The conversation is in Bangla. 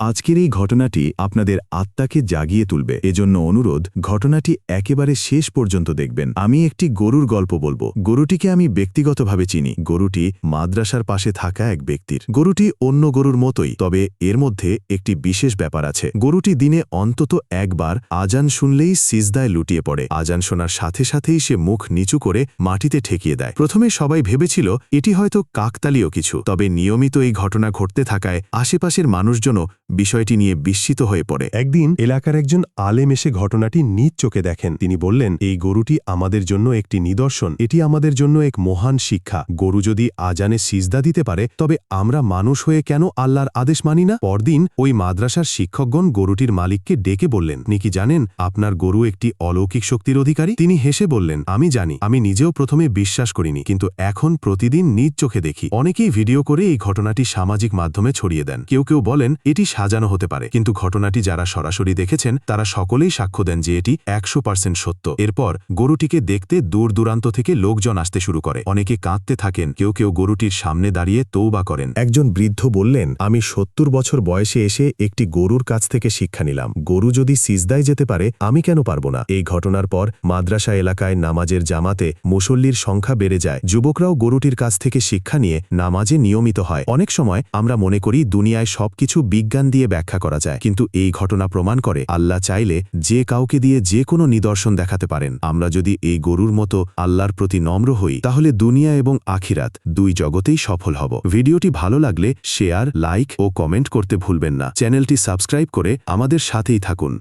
আজকের এই ঘটনাটি আপনাদের আত্মাকে জাগিয়ে তুলবে। এজন্য অনুরোধ, ঘটনাটি একেবারে শেষ পর্যন্ত দেখবেন। আমি একটি গরুর গল্প বলব। গরুটিকে আমি ব্যক্তিগতভাবে চিনি। গরুটি মাদ্রাসার পাশে থাকা এক ব্যক্তির। গরুটি অন্য গরুর মতোই, তবে এর মধ্যে একটি বিশেষ ব্যাপার আছে। গরুটি দিনে অন্তত একবার আজান শুনলেই সিজদায় লুটিয়ে পড়ে। আজান শোনার সাথে সাথেই সে মুখ নিচু করে মাটিতে ঠেকিয়ে দেয়। প্রথমে সবাই ভেবেছিল, এটি হয়তো কাকতালীয় কিছু। তবে নিয়মিত এই ঘটনা ঘটতে থাকায় আশেপাশের মানুষজনও বিষয়টি নিয়ে বিস্মিত হয়ে পড়ে। একদিন এলাকার একজন আলেম এসে ঘটনাটি নিজ চোখে দেখেন। তিনি বললেন, এই গরুটি আমাদের জন্য একটি নিদর্শন। এটি আমাদের জন্য এক মহান শিক্ষা। গরু যদি আজানে সিজদা দিতে পারে, তবে আমরা মানুষ হয়ে কেন আল্লাহর আদেশ মানি না? পরদিন ওই মাদ্রাসার শিক্ষকগণ গরুটির মালিককে ডেকে বললেন নিকি জানেন, আপনার গরু একটি অলৌকিক শক্তির অধিকারী? তিনি হেসে বললেন, আমি জানি। আমি নিজেও প্রথমে বিশ্বাস করিনি, কিন্তু এখন প্রতিদিন নিজ চোখে দেখি। অনেকেই ভিডিও করে এই ঘটনাটি সামাজিক মাধ্যমে ছড়িয়ে দেন। কেউ কেউ বলেন, এটি সাজানো হতে পারে। কিন্তু ঘটনাটি যারা সরাসরি দেখেছেন, তারা সকলেই সাক্ষ্য দেন যে এটি একশো সত্য। এরপর গরুটিকে দেখতে দূর দূরান্ত থেকে লোকজন আসতে শুরু করে। অনেকে কাঁদতে থাকেন, কেউ কেউ গরুটির সামনে দাঁড়িয়ে তৌবা করেন। একজন বৃদ্ধ বললেন, আমি সত্তর বছর বয়সে এসে একটি গরুর কাছ থেকে শিক্ষা নিলাম। গরু যদি সিজদায় যেতে পারে, আমি কেন পারব না? এই ঘটনার পর মাদ্রাসা এলাকায় নামাজের জামাতে মুসল্লির সংখ্যা বেড়ে যায়। যুবকরাও গরুটির কাছ থেকে শিক্ষা নিয়ে নামাজে নিয়মিত হয়। অনেক সময় আমরা মনে করি, দুনিয়ায় সবকিছু বিজ্ঞান দিয়ে ব্যাখ্যা করা যায়। কিন্তু এই ঘটনা প্রমাণ করে আল্লাহ চাইলে যে কাউকে দিয়ে যে কোনো নিদর্শন দেখাতে পারেন। আমরা যদি এই গরুর মতো আল্লাহর প্রতি নম্র হই, তাহলে দুনিয়া এবং আখিরাত দুই জগতেই সফল হব। ভিডিওটি ভালো লাগলে শেয়ার, লাইক ও কমেন্ট করতে ভুলবেন না। চ্যানেলটি সাবস্ক্রাইব করে আমাদের সাথেই থাকুন।